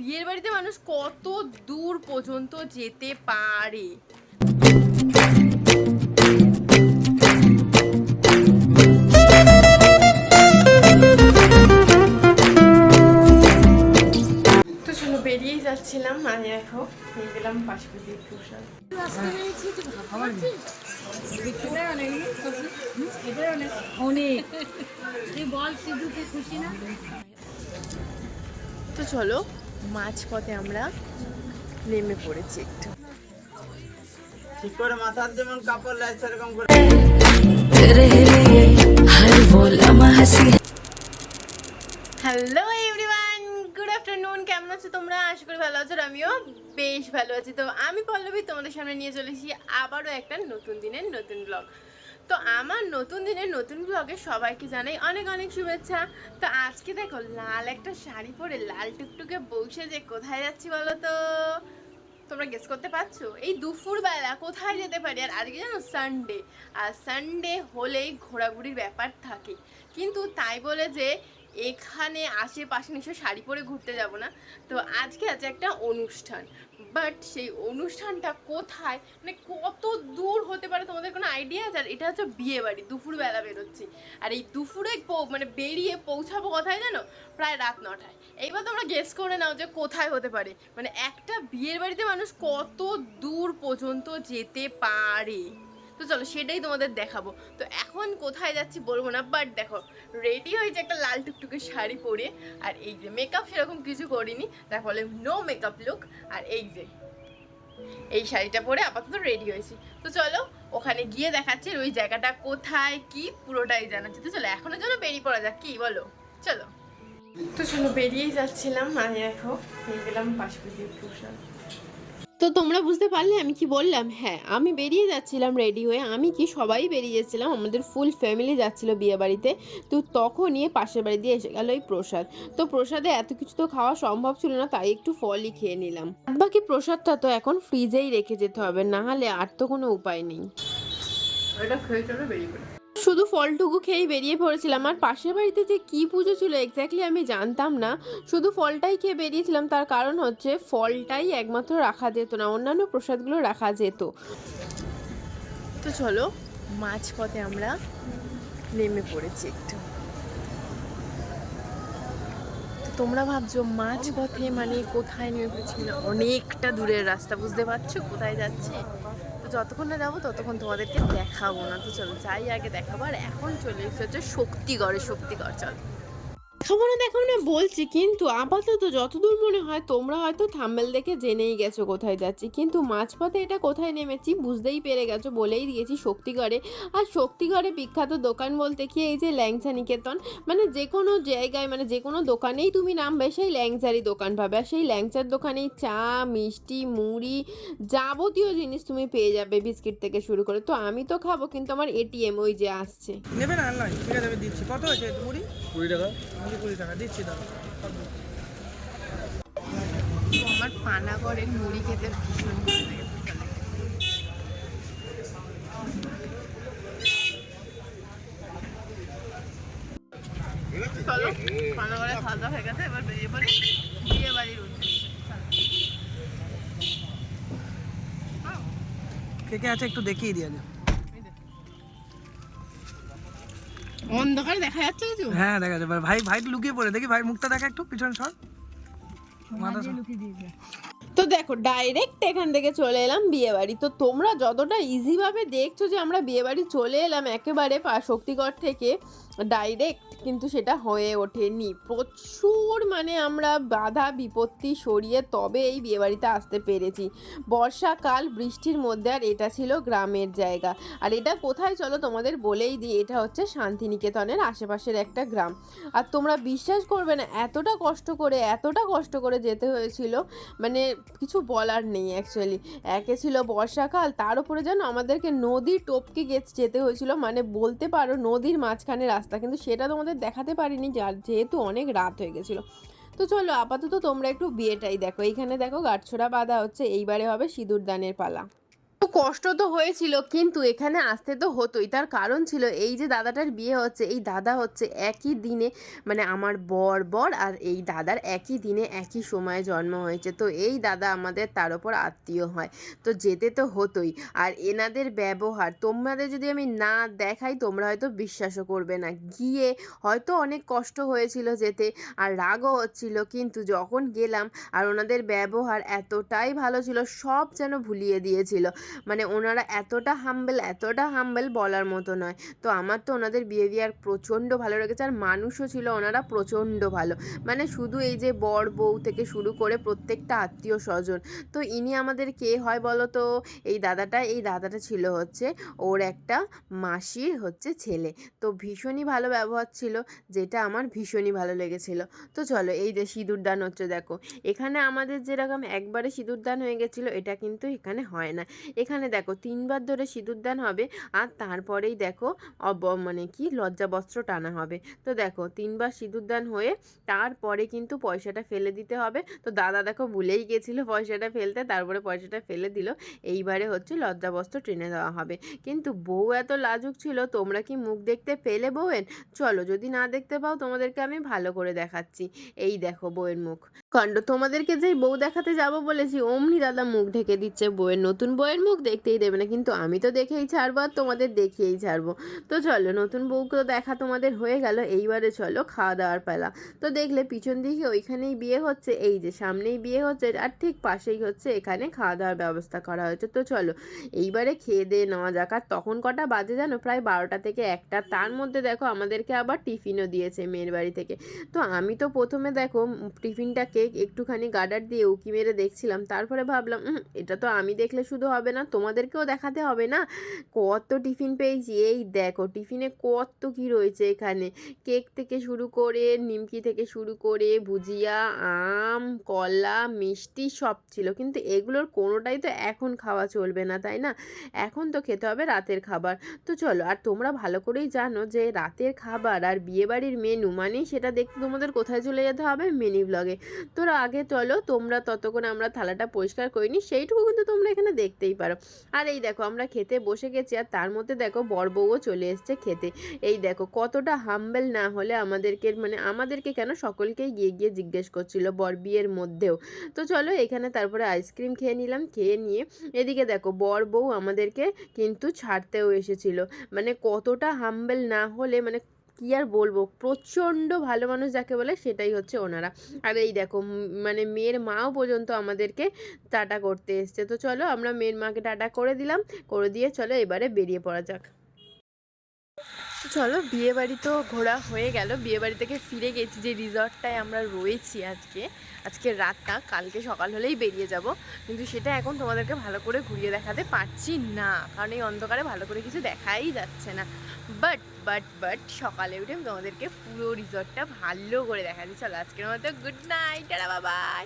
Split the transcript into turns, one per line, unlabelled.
বিয়ের বাড়িতে মানুষ কত দূর পর্যন্ত যেতে পারে? তো চলো বেরিয়েই যাচ্ছিলাম আমি এখন গেলাম পাশাপাশি প্রসাদ।
অনেক তুই বল সিধুকে খুশি না
তো চলো মাঝপথে আমরা নেমে পড়েছি একটু। হ্যালো এভরিওয়ান গুড আফটারনুন কেমন আছো তোমরা? আশা করি ভালো আছো আমিও বেশ ভালো আছি। তো আমি পল্লবী তোমাদের সামনে নিয়ে চলেছি আবারও একটা নতুন দিনের নতুন ব্লগ তো আমার নতুন দিনের নতুন ব্লগে সবাইকে জানাই অনেক অনেক শুভেচ্ছা। তো আজকে দেখো লাল একটা শাড়ি পরে লাল টুকটুকে বসে যে কোথায় যাচ্ছি বলো তো? তোমরা গেস করতে পারছ? এই দুপুরবেলা কোথায় যেতে পারি? আর আজকে জানো সানডে আর সানডে হলেই ঘোরাঘুরির ব্যাপার থাকে। কিন্তু তাই বলে যে এখানে আশেপাশে নিশ্চয় শাড়ি পরে ঘুরতে যাব না। তো আজকে আছে একটা অনুষ্ঠান। বাট সেই অনুষ্ঠানটা কোথায়? মানে কত দূর হতে পারে তোমাদের কোনো আইডিয়া আছে আর এটা হচ্ছে বিয়ে বাড়ি দুপুরবেলা বেরোচ্ছি। আর এই দুপুরে মানে বেরিয়ে পৌঁছাবো কোথায় জানো? প্রায় রাত নটায়। এইবার তোমরা গেস করে নাও যে কোথায় হতে পারে। মানে একটা বিয়ের বাড়িতে মানুষ কত দূর পর্যন্ত যেতে পারে। তো চলো সেটাই তোমাদের দেখাবো। তো এখন কোথায় যাচ্ছি বলব না বাট দেখো রেডি হয়েছে একটা লাল টুকটুকে শাড়ি পরে, আর এই যে মেকআপ সেরকম কিছু করিনি, তার ফলে নো মেকআপ লুক আর এই যে, এই শাড়িটা পরে আপাতত রেডি হয়েছি। তো চলো, ওখানে গিয়ে দেখাচ্ছি ওই জায়গাটা কোথায়, কি পুরোটাই জানাচ্ছি। তো চলো এখনও যেন বেরিয়ে পড়া যাক, কি বলো? চলো। তো চলো, বেরিয়েই যাচ্ছিলাম আমি এখন পেয়ে গেলাম পাশাপাশি প্রসাদ। তো তোমরা বুঝতে পারলে আমি কি বললাম? হ্যাঁ আমি বেরিয়ে যাচ্ছিলাম রেডি হয়ে। আমি কি সবাই বেরিয়ে যাচ্ছিলাম? আমাদের ফুল ফ্যামিলি যাচ্ছিল বিয়ে বাড়িতে তো তখনই পাশের বাড়ি দিয়ে এসে গেল এই প্রসাদ। তো প্রসাদে এত কিছু তো খাওয়া সম্ভব ছিল না, তাই একটু ফলই খেয়ে নিলাম। বাকি প্রসাদটা তো এখন ফ্রিজেই রেখে যেতে হবে, না হলে আর তো কোনো উপায় নেই। এটা খেয়ে চলো বেরিয়ে শুধু ফলটুকু খেয়েই বেরিয়ে পড়েছিলাম। আর পাশের বাড়িতে যে কি পুজো ছিল এক্স্যাক্টলি আমি জানতাম না। শুধু ফলটাই খেয়ে বেরিয়েছিলাম, তার কারণ হচ্ছে ফলটাই একমাত্র রাখা যেত না, অন্যান্য প্রসাদগুলো রাখা যেত। তো চলো, মাঝপথে আমরা নেমে পড়েছি একটু। তোমরা ভাবছ মাঝপথে মানে কোথায় নেমে পড়েছি? মানে অনেকটা দূরের রাস্তা, বুঝতে পারছ কোথায় যাচ্ছে? যতক্ষণ না যাব, ততক্ষণ তোমাদেরকে দেখাবো না। তো চলো, যাই আগে দেখাবো। আর এখন চলে এসেছে হচ্ছে শক্তিগড়ে, শক্তিগড়, চলো। দেখাবো না দেখাবো না বলছি, কিন্তু আপাতত যতদূর মনে হয় তোমরা হয়তো থাম্বেল দেখে জেনেই গেছো কোথায় যাচ্ছি। কিন্তু মাঝপথে এটা কোথায় নেমেছি বুঝতেই পেরে গেছো বলেই দিয়েছি শক্তিগড়ে। আর শক্তিগড়ে বিখ্যাত দোকান বলতে কি, এই যে ল্যাংচা নিকেতন? মানে যে কোনো জায়গায় মানে যে কোনো দোকানেই তুমি নামবে, সেই ল্যাংচারই দোকান পাবে। আর সেই ল্যাংচার দোকানেই চা, মিষ্টি, মুড়ি যাবতীয় জিনিস তুমি পেয়ে যাবে বিস্কিট থেকে শুরু করে। তো আমি তো খাব, কিন্তু আমার এটিএম ওই যে আসছে।
নেবে না ঠিক আছে, আমি দিচ্ছি। কত হয়েছে? মুড়ি?
কুড়ি টাকা?
মুড়ি কুড়ি টাকা দিচ্ছি দাও
আমার পানাগড়ের মুড়ি খেতে ভীষণ ভালো লাগে। চলো পানাগড়ে খাওয়া দাওয়া হয়ে গেছে এবার বেরিয়ে পড়ি। বিয়ে বাড়ির উদ্দেশ্যে।
কে কে আছে একটু দেখিয়ে দিয়ে
অন্ধকারে দেখা যাচ্ছে কিছু?
হ্যাঁ দেখা যাচ্ছে। ভাই ভাই লুকিয়ে পড়ে। দেখি ভাই মুখটা দেখা একটু পিছনে সর। মাথা সর।
তো দেখো ডাইরেক্ট এখান থেকে চলে এলাম বিয়েবাড়ি। তো তোমরা যতটা ইজিভাবে দেখছ যে আমরা বিয়েবাড়ি চলে এলাম, একেবারে শক্তিগড় থেকে ডাইরেক্ট কিন্তু সেটা হয়ে ওঠেনি। প্রচুর মানে আমরা বাধা, বিপত্তি সরিয়ে তবে এই বিয়েবাড়িতে আসতে পেরেছি। বর্ষাকাল বৃষ্টির মধ্যে, আর এটা ছিল গ্রামের জায়গা। আর এটা কোথায় চলো তোমাদের বলেই দিই, এটা হচ্ছে শান্তিনিকেতনের আশেপাশের একটা গ্রাম। আর তোমরা বিশ্বাস করবে না, এতটা কষ্ট করে, এতটা কষ্ট করে যেতে হয়েছিল মানে কিছু বলার নেই অ্যাকচুয়ালি একে ছিল বর্ষাকাল, তার উপরে যেন আমাদেরকে নদী টপকে গেছে যেতে হয়েছিল। মানে বলতে পারো নদীর মাঝখানে রাস্তা, কিন্তু সেটা তোমাদের দেখাতে পারিনি, যার যেহেতু অনেক রাত হয়ে গেছিল। তো চলো, আপাতত তোমরা একটু বিয়েটাই দেখো। এইখানে দেখো গাঠছোড়া বাঁধা হচ্ছে, এইবারে হবে সিঁদুরদানের পালা। কষ্ট তো হয়েছিল, কিন্তু এখানে আসতে তো হতোই। তার কারণ ছিল এই যে দাদাটার বিয়ে হচ্ছে, এই দাদা হচ্ছে একই দিনে মানে আমার বর বর আর এই দাদার একই দিনে একই সময়ে জন্ম হয়েছে। তো এই দাদা আমাদের, তার ওপর আত্মীয় হয়। তো যেতে তো হতোই। আর এনাদের ব্যবহার, তোমাদের যদি আমি না দেখাই, তোমরা হয়তো বিশ্বাসও করবে না। গিয়ে হয়তো অনেক কষ্ট হয়েছিল যেতে আর রাগও হচ্ছিল, কিন্তু যখন গেলাম আর ওনাদের ব্যবহার এতটাই ভালো ছিল, সব যেন ভুলিয়ে দিয়েছিল। মানে ওনারা এতটা হাম্বেল এতটা হাম্বেল বলার মতো নয়। তো আমার তো ওনাদের বিহেভিয়ার প্রচণ্ড ভালো লেগেছে আর মানুষও ছিল ওনারা প্রচণ্ড ভালো। মানে শুধু এই যে বর বউ থেকে শুরু করে প্রত্যেকটা আত্মীয় স্বজন। তো ইনি আমাদের কে হয় বলো তো? এই দাদাটা এই দাদাটা ছিল হচ্ছে ওর একটা মাসির হচ্ছে ছেলে। তো ভীষণই ভালো ব্যবহার ছিল, যেটা আমার ভীষণই ভালো লেগেছিল। তো চলো এই যে সিঁদুর দান হচ্ছে দেখো। এখানে আমাদের যেরকম একবারে সিঁদুর দান হয়ে গেছিল, এটা কিন্তু এখানে হয় না। এখানে দেখো তিনবার ধরে সিঁদুর দান হবে, আর তারপরেই দেখো অব মানে কি লজ্জা বস্ত্র টানা হবে। তো দেখো তিনবার সিঁদুর দান হয়ে তারপরে কিন্তু পয়সাটা ফেলে দিতে হবে। তো দাদা দেখো ভুলেই গেছিল পয়সাটা ফেলতে, তারপরে পয়সাটা ফেলে দিল। এইবারে হচ্ছে লজ্জা বস্ত্র টেনে দেওয়া হবে। কিন্তু বউ এত লাজুক ছিল, তোমরা কি মুখ দেখতে পেলে বউয়ের? চলো যদি না দেখতে পাও তোমাদেরকে আমি ভালো করে দেখাচ্ছি। এই দেখো বউয়ের মুখ। কাণ্ড, তোমাদেরকে যেই বউ দেখাতে যাব বলেছি, অমনি দাদা মুখ ঢেকে দিচ্ছে বউয়ের, নতুন বউয়ের মুখ। দেখতেই দেবে না। কিন্তু আমি তো দেখেই ছাড়বো আর তোমাদের দেখিয়েই ছাড়বো। তো চলো নতুন বউকে তো দেখা তোমাদের হয়ে গেল এইবারে চলো খাওয়া দাওয়ার পালা। তো দেখলে পিছন দিকে ওইখানেই বিয়ে হচ্ছে এই যে সামনেই বিয়ে হচ্ছে আর ঠিক পাশেই হচ্ছে এখানে খাওয়া দাওয়ার ব্যবস্থা করা হয়েছে। তো চলো এইবারে খেয়ে দিয়ে নেওয়া যাক। আর তখন কটা বাজে জানো? প্রায় বারোটা থেকে একটা। তার মধ্যে দেখো আমাদেরকে আবার টিফিনও দিয়েছে মেয়ের বাড়ি থেকে। তো আমি তো প্রথমে দেখো টিফিনটাকে একটুখানি গার্ডার দিয়ে উকি মেরে দেখছিলাম। তারপরে ভাবলাম "উম, এটা তো আমি দেখলে শুধু হবে না তোমাদেরকেও দেখাতে হবে না? কত টিফিন পেয়েছি। এই দেখো, টিফিনে কত কি রয়েছে এখানে। কেক থেকে শুরু করে, নিমকি থেকে শুরু করে, ভুজিয়া, আম, কলা, মিষ্টি সব ছিল। কিন্তু এগুলোর কোনোটাই তো এখন খাওয়া চলবে না, তাই না? এখন তো খেতে হবে রাতের খাবার। তো চলো, আর তোমরা ভালো করেই জানো যে রাতের খাবার আর বিয়েবাড়ির মেনু মানেই সেটা দেখতে তোমাদের কোথায় চলে যেতে হবে? মিনি ব্লগে তোরা আগে চলো, তোমরা ততক্ষণ আমরা থালাটা পরিষ্কার করিনি সেইটুকু কিন্তু তোমরা এখানে দেখতেই পারো আর। এই দেখো, আমরা খেতে বসে গেছি আর তার মধ্যে দেখো বউও চলে এসছে খেতে। এই দেখো, কতটা হাম্বেল না হলে আমাদেরকে মানে আমাদেরকে কেন সকলকেই গিয়ে গিয়ে জিজ্ঞেস করছিল বর বিয়ের মধ্যেও। তো চলো এখানে তারপরে আইসক্রিম খেয়ে নিলাম, খেয়ে নিয়ে এদিকে দেখো বর বউ আমাদেরকে কিন্তু ছাড়তেও এসেছিল। মানে কতটা হাম্বেল না হলে মানে কি আর বলব? প্রচণ্ড ভালো মানুষ যাকে বলে সেটাই হচ্ছে ওনারা। আর এই দেখো মানে মেয়ের মাও পর্যন্ত আমাদেরকে টাটা করতে এসছে। তো চলো আমরা মেয়ের মাকে টাটা করে দিলাম, করে দিয়ে চলো এবারে বেরিয়ে পড়া যাক। চলো, বিয়েবাড়ি তো ঘোরা হয়ে গেল। বিয়েবাড়ি থেকে ফিরে গেছি যে রিসর্টটায় আমরা রয়েছি আজকে। আজকে রাতটা, কালকে সকাল হলেই বেরিয়ে যাব। কিন্তু সেটা এখন তোমাদেরকে ভালো করে ঘুরিয়ে দেখাতে পারছি না। কারণ এই অন্ধকারে ভালো করে কিছু দেখাই যাচ্ছে না। বাট বাট বাট সকালে উঠে আমি তোমাদেরকে পুরো রিসর্টটা ভালো করে দেখাচ্ছি। চলো আজকের মতো গুড নাইট বাবাই